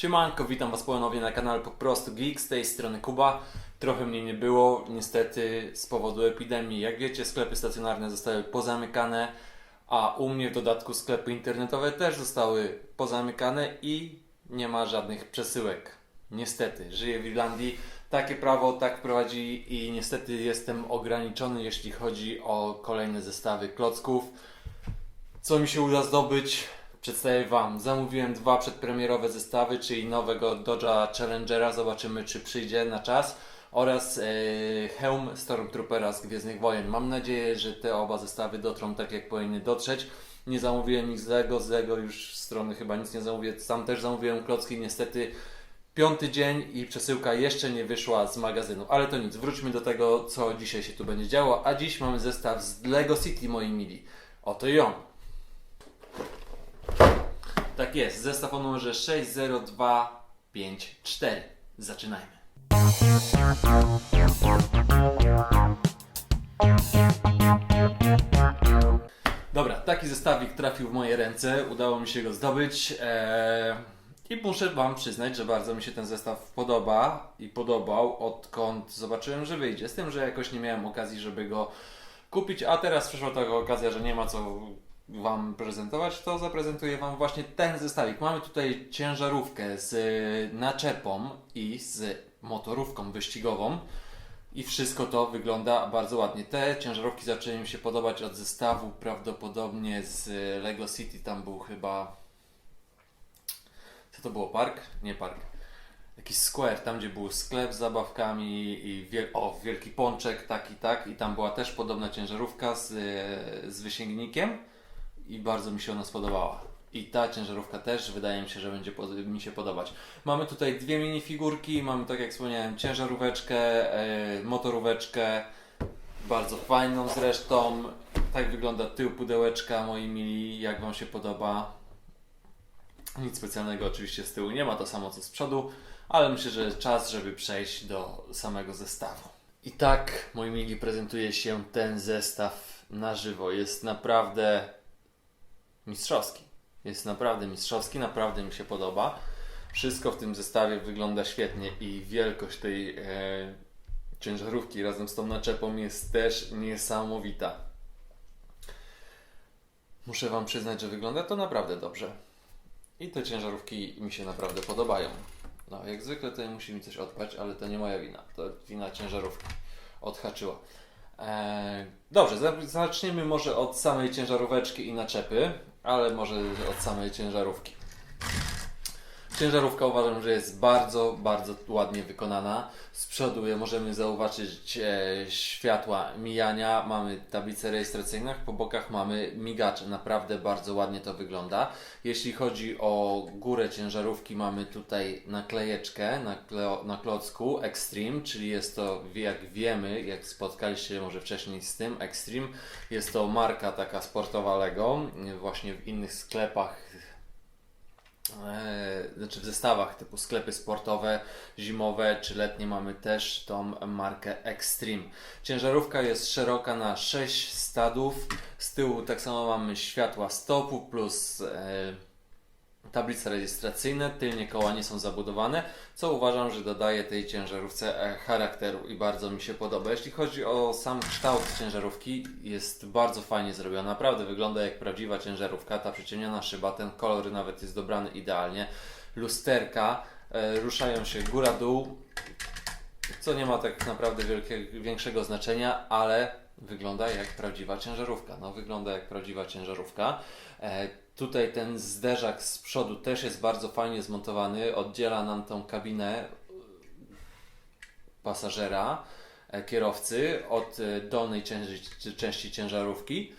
Siemanko, witam Was ponownie na kanale Po prostu Geek, z tej strony Kuba. Trochę mnie nie było, niestety z powodu epidemii. Jak wiecie, sklepy stacjonarne zostały pozamykane, a u mnie w dodatku sklepy internetowe też zostały pozamykane i nie ma żadnych przesyłek. Niestety, żyję w Irlandii, takie prawo tak prowadzi i niestety jestem ograniczony, jeśli chodzi o kolejne zestawy klocków. Co mi się uda zdobyć? Przedstawię Wam. Zamówiłem dwa przedpremierowe zestawy, czyli nowego Dodge'a Challengera. Zobaczymy, czy przyjdzie na czas. Oraz e, hełm Stormtroopera z Gwiezdnych Wojen. Mam nadzieję, że te oba zestawy dotrą tak, jak powinny dotrzeć. Nie zamówiłem nic z Lego, z Lego już strony chyba nic nie zamówię. Sam też zamówiłem klocki, niestety piąty dzień i przesyłka jeszcze nie wyszła z magazynu. Ale to nic, wróćmy do tego, co dzisiaj się tu będzie działo. A dziś mamy zestaw z Lego City, moi mili. Oto i on. Tak jest, zestaw o numerze 60254. Zaczynajmy. Dobra, taki zestawik trafił w moje ręce, udało mi się go zdobyć. Eee, I muszę Wam przyznać, że bardzo mi się ten zestaw podoba i podobał, odkąd zobaczyłem, że wyjdzie. Z tym, że jakoś nie miałem okazji, żeby go kupić, a teraz przyszła taka okazja, że nie ma co Wam prezentować, to zaprezentuję Wam właśnie ten zestawik. Mamy tutaj ciężarówkę z naczepą i z motorówką wyścigową. I wszystko to wygląda bardzo ładnie. Te ciężarówki zaczęły mi się podobać od zestawu prawdopodobnie z Lego City. Tam był chyba. Co to było? Park? Nie park. Jakiś square, tam gdzie był sklep z zabawkami i wiel... o, wielki pączek, tak i tak. I tam była też podobna ciężarówka z, z wysięgnikiem i bardzo mi się ona spodobała. I ta ciężarówka też wydaje mi się, że będzie mi się podobać. Mamy tutaj dwie minifigurki, mamy tak jak wspomniałem ciężaróweczkę, e, motoróweczkę, bardzo fajną zresztą. Tak wygląda tył pudełeczka, moi mili, jak Wam się podoba. Nic specjalnego oczywiście z tyłu nie ma, to samo co z przodu, ale myślę, że czas, żeby przejść do samego zestawu. I tak, moi mili, prezentuje się ten zestaw na żywo. Jest naprawdę mistrzowski. Jest naprawdę mistrzowski, naprawdę mi się podoba. Wszystko w tym zestawie wygląda świetnie i wielkość tej e, ciężarówki razem z tą naczepą jest też niesamowita. Muszę Wam przyznać, że wygląda to naprawdę dobrze. I te ciężarówki mi się naprawdę podobają. No, jak zwykle tutaj musi mi coś odpaść, ale to nie moja wina. To wina ciężarówki. Odhaczyła. Eee, dobrze, za- zaczniemy może od samej ciężaróweczki i naczepy, ale może od samej ciężarówki. Ciężarówka uważam, że jest bardzo, bardzo ładnie wykonana. Z przodu możemy zauważyć e, światła mijania, mamy tablice rejestracyjne, po bokach mamy migacze. Naprawdę bardzo ładnie to wygląda. Jeśli chodzi o górę ciężarówki, mamy tutaj naklejeczkę na, kleo, na klocku Extreme, czyli jest to, jak wiemy, jak spotkaliście się może wcześniej z tym, Extreme jest to marka taka sportowa Lego. Właśnie w innych sklepach e, znaczy w zestawach typu sklepy sportowe, zimowe czy letnie mamy też tą markę Extreme. Ciężarówka jest szeroka na 6 stadów. Z tyłu tak samo mamy światła stopu plus e, tablice rejestracyjne. Tylnie koła nie są zabudowane, co uważam, że dodaje tej ciężarówce e, charakteru i bardzo mi się podoba. Jeśli chodzi o sam kształt ciężarówki, jest bardzo fajnie zrobiona. Naprawdę wygląda jak prawdziwa ciężarówka. Ta przyciemniona szyba, ten kolor nawet jest dobrany idealnie. Lusterka e, ruszają się góra-dół, co nie ma tak naprawdę wielkiego, większego znaczenia, ale wygląda jak prawdziwa ciężarówka. No, wygląda jak prawdziwa ciężarówka. E, tutaj ten zderzak z przodu też jest bardzo fajnie zmontowany. Oddziela nam tą kabinę pasażera, e, kierowcy od e, dolnej części, części ciężarówki.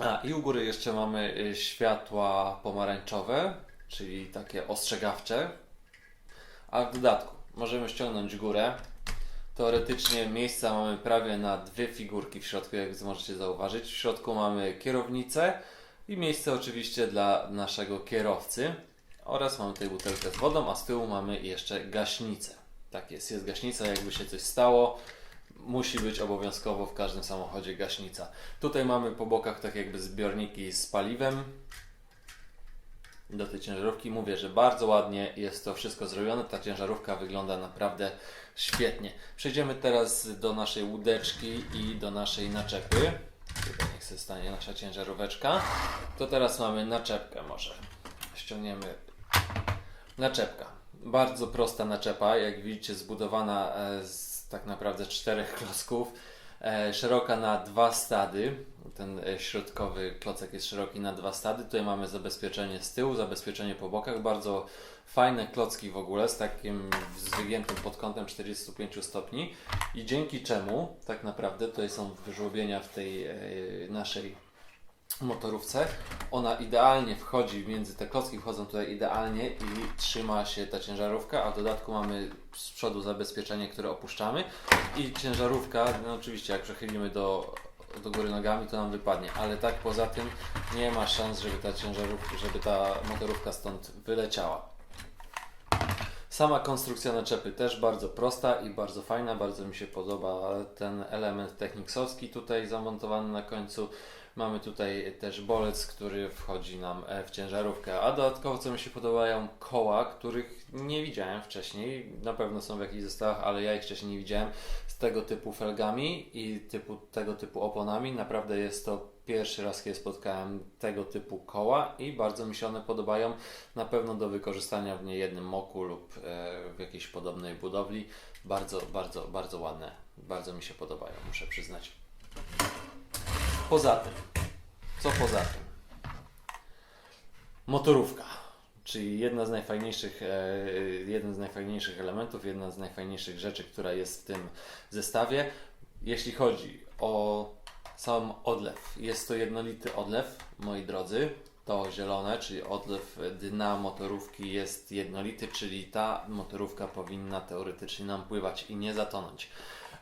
A i u góry jeszcze mamy e, światła pomarańczowe, czyli takie ostrzegawcze. A w dodatku możemy ściągnąć górę. Teoretycznie miejsca mamy prawie na dwie figurki w środku, jak możecie zauważyć. W środku mamy kierownicę i miejsce oczywiście dla naszego kierowcy. Oraz mamy tutaj butelkę z wodą, a z tyłu mamy jeszcze gaśnicę. Tak jest, jest gaśnica, jakby się coś stało. Musi być obowiązkowo w każdym samochodzie gaśnica. Tutaj mamy po bokach tak jakby zbiorniki z paliwem. Do tej ciężarówki. Mówię, że bardzo ładnie jest to wszystko zrobione. Ta ciężarówka wygląda naprawdę świetnie. Przejdziemy teraz do naszej łódeczki i do naszej naczepy. Tutaj niech sobie stanie nasza ciężaróweczka. To teraz mamy naczepkę może. Ściągniemy naczepka. Bardzo prosta naczepa, jak widzicie zbudowana e, z tak naprawdę czterech klocków. E, szeroka na dwa stady. Ten e, środkowy klocek jest szeroki na dwa stady. Tutaj mamy zabezpieczenie z tyłu, zabezpieczenie po bokach. Bardzo fajne klocki w ogóle z takim z wygiętym pod kątem 45 stopni i dzięki czemu tak naprawdę tutaj są wyżłobienia w tej e, naszej motorówce. Ona idealnie wchodzi między te klocki, wchodzą tutaj idealnie i trzyma się ta ciężarówka, a w dodatku mamy z przodu zabezpieczenie, które opuszczamy i ciężarówka, no oczywiście jak przechylimy do, do góry nogami, to nam wypadnie, ale tak poza tym nie ma szans, żeby ta ciężarówka, żeby ta motorówka stąd wyleciała. Sama konstrukcja naczepy też bardzo prosta i bardzo fajna, bardzo mi się podoba ten element techniksowski tutaj zamontowany na końcu. Mamy tutaj też bolec, który wchodzi nam e, w ciężarówkę, a dodatkowo co mi się podobają koła, których nie widziałem wcześniej. Na pewno są w jakichś zestawach, ale ja ich wcześniej nie widziałem z tego typu felgami i typu, tego typu oponami. Naprawdę jest to pierwszy raz, kiedy spotkałem tego typu koła i bardzo mi się one podobają. Na pewno do wykorzystania w niejednym moku lub e, w jakiejś podobnej budowli. Bardzo, bardzo, bardzo ładne. Bardzo mi się podobają, muszę przyznać. Poza tym, co poza tym? Motorówka, czyli jedna z najfajniejszych, e, jeden z najfajniejszych elementów, jedna z najfajniejszych rzeczy, która jest w tym zestawie. Jeśli chodzi o sam odlew, jest to jednolity odlew, moi drodzy. To zielone, czyli odlew dna motorówki jest jednolity, czyli ta motorówka powinna teoretycznie nam pływać i nie zatonąć.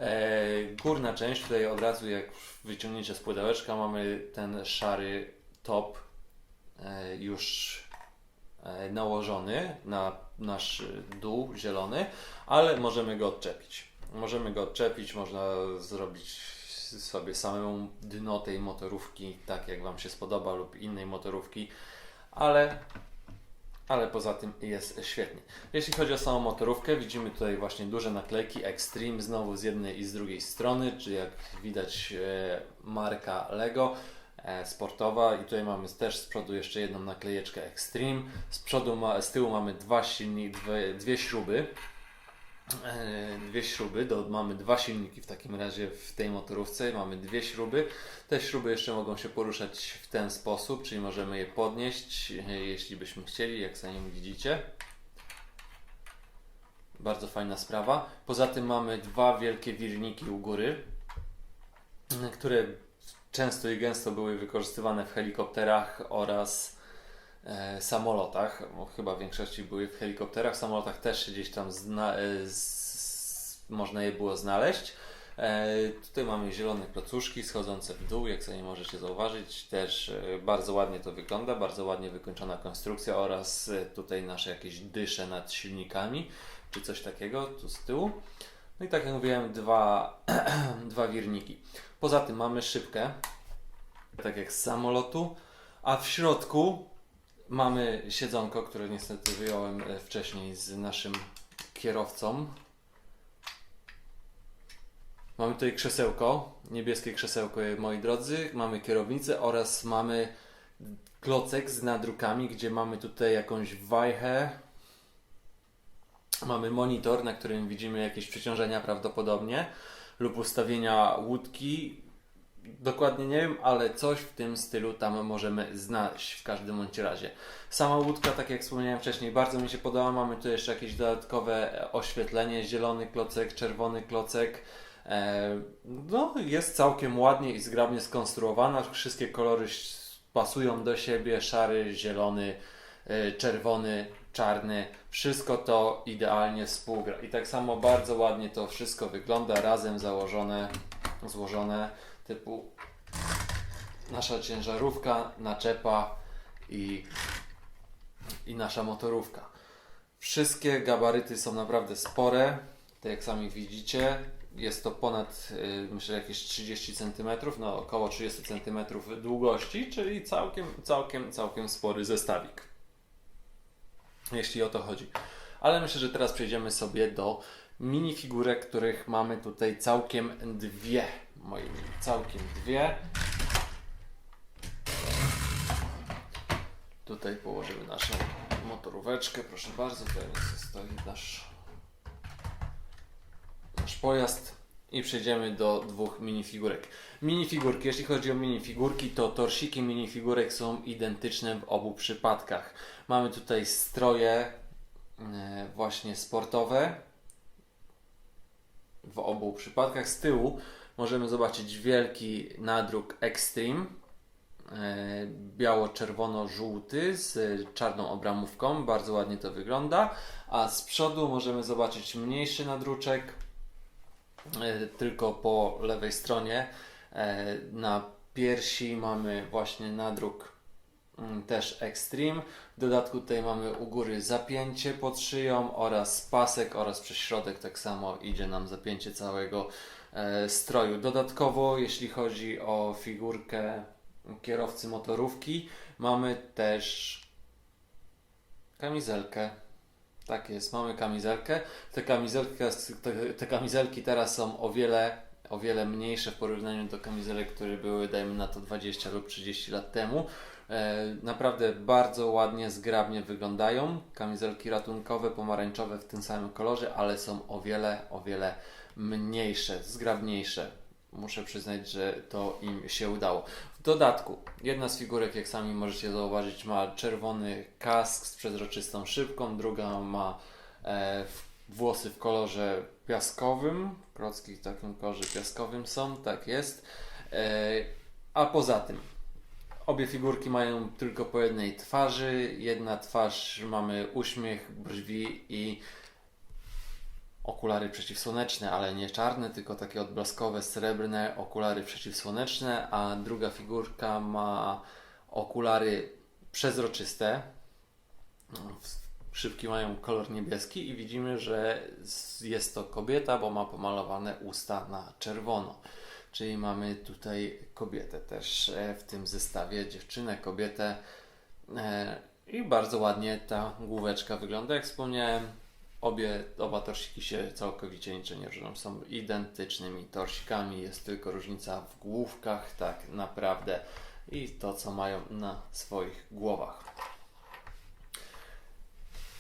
E, górna część, tutaj od razu jak wyciągnięcie z pudełeczka mamy ten szary top e, już e, nałożony na nasz dół zielony, ale możemy go odczepić. Możemy go odczepić, można zrobić sobie samą dno tej motorówki tak jak Wam się spodoba lub innej motorówki, ale ale poza tym jest świetnie. Jeśli chodzi o samą motorówkę, widzimy tutaj właśnie duże naklejki Extreme znowu z jednej i z drugiej strony, czyli jak widać e, marka Lego e, sportowa i tutaj mamy też z przodu jeszcze jedną naklejeczkę Extreme. Z przodu, z tyłu mamy dwa silniki, dwie, dwie śruby dwie śruby, do, mamy dwa silniki w takim razie w tej motorówce, mamy dwie śruby. Te śruby jeszcze mogą się poruszać w ten sposób, czyli możemy je podnieść, e, jeśli byśmy chcieli, jak sami widzicie. Bardzo fajna sprawa. Poza tym mamy dwa wielkie wirniki u góry, e, które często i gęsto były wykorzystywane w helikopterach oraz e, samolotach, bo chyba w większości były w helikopterach, w samolotach też się gdzieś tam zna, e, z, można je było znaleźć. E, tutaj mamy zielone klocuszki schodzące w dół, jak sobie możecie zauważyć. Też e, bardzo ładnie to wygląda, bardzo ładnie wykończona konstrukcja oraz e, tutaj nasze jakieś dysze nad silnikami, czy coś takiego tu z tyłu. No i tak jak mówiłem, dwa, dwa wirniki. Poza tym mamy szybkę, tak jak z samolotu, a w środku Mamy siedzonko, które niestety wyjąłem e, wcześniej z naszym kierowcą. Mamy tutaj krzesełko, niebieskie krzesełko, moi drodzy. Mamy kierownicę oraz mamy klocek z nadrukami, gdzie mamy tutaj jakąś wajchę. Mamy monitor, na którym widzimy jakieś przeciążenia prawdopodobnie lub ustawienia łódki Dokładnie nie wiem, ale coś w tym stylu tam możemy znaleźć w każdym bądź razie. Sama łódka, tak jak wspomniałem wcześniej, bardzo mi się podoba. Mamy tu jeszcze jakieś dodatkowe oświetlenie, zielony klocek, czerwony klocek. E, no, jest całkiem ładnie i zgrabnie skonstruowana. Wszystkie kolory pasują do siebie, szary, zielony, e, czerwony, czarny. Wszystko to idealnie współgra. I tak samo bardzo ładnie to wszystko wygląda razem założone, złożone typu nasza ciężarówka, naczepa i, i nasza motorówka. Wszystkie gabaryty są naprawdę spore, tak jak sami widzicie. Jest to ponad, y, myślę, jakieś 30 cm, no około 30 cm długości, czyli całkiem, całkiem, całkiem spory zestawik. jeśli o to chodzi. Ale myślę, że teraz przejdziemy sobie do minifigurek, których mamy tutaj całkiem dwie. Moi mili, całkiem dwie. Tutaj położymy naszą motoróweczkę, proszę bardzo, tutaj stoi nasz, nasz pojazd i przejdziemy do dwóch minifigurek. Minifigurki, jeśli chodzi o minifigurki, to torsiki minifigurek są identyczne w obu przypadkach. Mamy tutaj stroje e, właśnie sportowe w obu przypadkach. Z tyłu możemy zobaczyć wielki nadruk Extreme e, biało-czerwono-żółty z czarną obramówką. Bardzo ładnie to wygląda. A z przodu możemy zobaczyć mniejszy nadruczek, e, tylko po lewej stronie. E, Na piersi mamy właśnie nadruk mm, też Extreme. W dodatku tutaj mamy u góry zapięcie pod szyją oraz pasek oraz przez środek tak samo idzie nam zapięcie całego stroju. Dodatkowo jeśli chodzi o figurkę kierowcy motorówki mamy też kamizelkę. Tak jest, mamy kamizelkę. Te, kamizelki, te, te kamizelki teraz są o wiele, o wiele mniejsze w porównaniu do kamizelek, które były, dajmy na to 20 lub 30 lat temu. E, naprawdę bardzo ładnie, zgrabnie wyglądają. Kamizelki ratunkowe, pomarańczowe w tym samym kolorze, ale są o wiele, o wiele mniejsze, zgrabniejsze. Muszę przyznać, że to im się udało. W dodatku, jedna z figurek, jak sami możecie zauważyć, ma czerwony kask z przezroczystą szybką, druga ma e, włosy w kolorze piaskowym. Klocki w takim kolorze piaskowym są, tak jest. E, a poza tym, obie figurki mają tylko po jednej twarzy. Jedna twarz mamy uśmiech, brwi i okulary przeciwsłoneczne, ale nie czarne, tylko takie odblaskowe, srebrne okulary przeciwsłoneczne, a druga figurka ma okulary przezroczyste. Szybki mają kolor niebieski i widzimy, że jest to kobieta, bo ma pomalowane usta na czerwono. Czyli mamy tutaj kobietę też e, w tym zestawie, dziewczynę, kobietę. E, I bardzo ładnie ta główeczka wygląda. Jak wspomniałem, obie, oba torsiki się całkowicie niczym nie różnią. Są identycznymi torsikami, jest tylko różnica w główkach, tak naprawdę, i to, co mają na swoich głowach.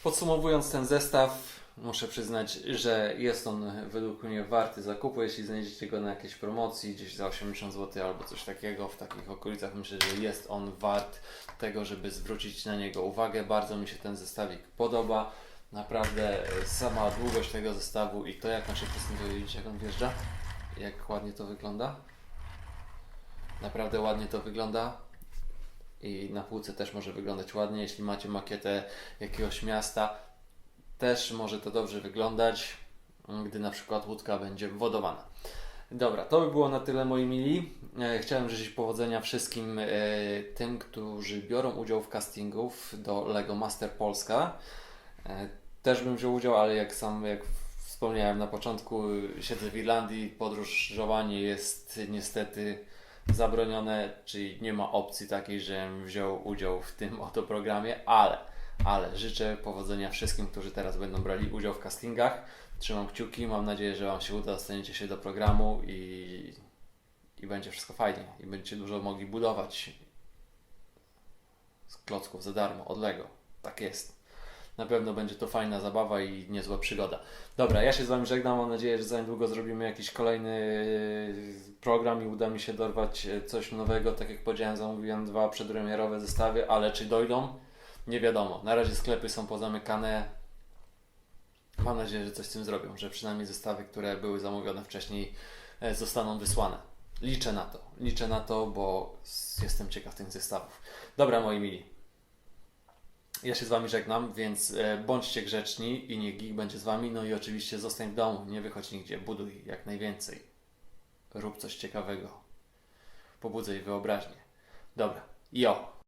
Podsumowując ten zestaw, muszę przyznać, że jest on według mnie warty zakupu. Jeśli znajdziecie go na jakiejś promocji, gdzieś za 80 zł albo coś takiego w takich okolicach, myślę, że jest on wart tego, żeby zwrócić na niego uwagę. Bardzo mi się ten zestawik podoba. Naprawdę sama długość tego zestawu i to, jak się prezentuje, widzicie, jak on wjeżdża, jak ładnie to wygląda. Naprawdę ładnie to wygląda i na półce też może wyglądać ładnie. Jeśli macie makietę jakiegoś miasta, też może to dobrze wyglądać, gdy na przykład łódka będzie wodowana. Dobra, to by było na tyle moi mili. E, Chciałem życzyć powodzenia wszystkim e, tym, którzy biorą udział w castingów do Lego Master Polska. E, Też bym wziął udział, ale jak sam jak wspomniałem na początku, siedzę w Irlandii, podróżowanie jest niestety zabronione, czyli nie ma opcji takiej, żebym wziął udział w tym oto programie, ale, ale życzę powodzenia wszystkim, którzy teraz będą brali udział w castingach. Trzymam kciuki, mam nadzieję, że Wam się uda, dostaniecie się do programu i, i będzie wszystko fajnie i będziecie dużo mogli budować z klocków za darmo, od Lego. Tak jest. Na pewno będzie to fajna zabawa i niezła przygoda. Dobra, ja się z Wami żegnam. Mam nadzieję, że za niedługo zrobimy jakiś kolejny program i uda mi się dorwać e, coś nowego. Tak jak powiedziałem, zamówiłem dwa przedpremierowe zestawy, ale czy dojdą? Nie wiadomo. Na razie sklepy są pozamykane. Mam nadzieję, że coś z tym zrobią, że przynajmniej zestawy, które były zamówione wcześniej, e, zostaną wysłane. Liczę na to. Liczę na to, bo jestem ciekaw tych zestawów. Dobra, moi mili. Ja się z Wami żegnam, więc e, bądźcie grzeczni i niech Geek będzie z Wami. No i oczywiście zostań w domu, nie wychodź nigdzie, buduj jak najwięcej. Rób coś ciekawego. Pobudzaj wyobraźnię. Dobra, jo.